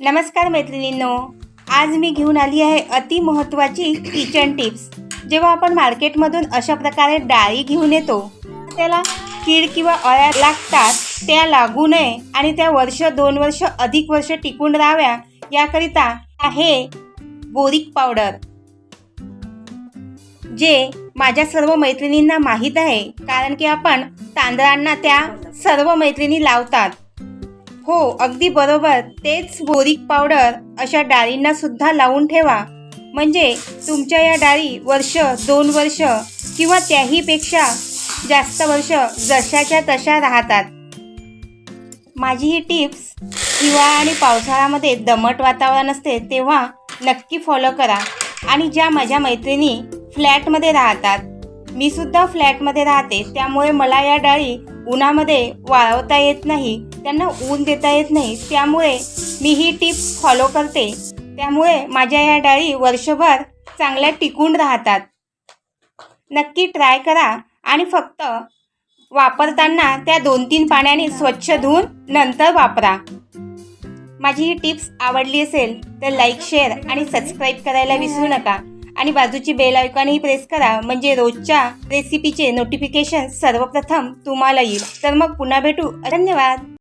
नमस्कार मैत्रिणींनो आज मी घेऊन आली आहे अति महत्त्वाची किचन टिप्स जेव्हा आपण मार्केटमधून अशा प्रकारे डाळी घेऊन येतो त्याला कीड किंवा अळ्या लागतात त्या लागू नये आणि त्या वर्ष दोन वर्ष अधिक वर्ष टिकून राहाव्या याकरिता आहे बोरिक पावडर. जे माझ्या सर्व मैत्रिणींना माहीत आहे कारण की आपण तांदळांना त्या सर्व मैत्रिणी लावतात. हो अगदी बरोबर. तेच बोरिक पावडर अशा डाळींना सुद्धा लावून ठेवा. म्हणजे तुमच्या या डाळी वर्ष दोन वर्ष किंवा त्याहीपेक्षा जास्त वर्ष जशाच्या तशा राहतात. माझी ही टिप्स हिवाळा आणि पावसाळ्यामध्ये दमट वातावरण असते तेव्हा नक्की फॉलो करा. आणि ज्या माझ्या मैत्रिणी फ्लॅटमध्ये राहतात मी सुद्धा फ्लॅटमध्ये राहते त्यामुळे मला या डाळी उन्हामध्ये वाळवता येत नाही. त्यांना ऊन देता येत नाही. त्यामुळे मी ही टिप फॉलो करते. त्यामुळे माझ्या या डाळी वर्षभर चांगल्या टिकून राहतात. नक्की ट्राय करा आणि फक्त वापरताना त्या दोन तीन पाण्याने स्वच्छ धुवून नंतर वापरा. माझी ही टिप्स आवडली असेल तर लाईक शेअर आणि सबस्क्राईब करायला विसरू नका. आणि बाजूची बेल आयकॉनही प्रेस करा. म्हणजे रोजच्या रेसिपीचे नोटिफिकेशन सर्वप्रथम तुम्हाला येईल. तर मग पुन्हा भेटू. धन्यवाद.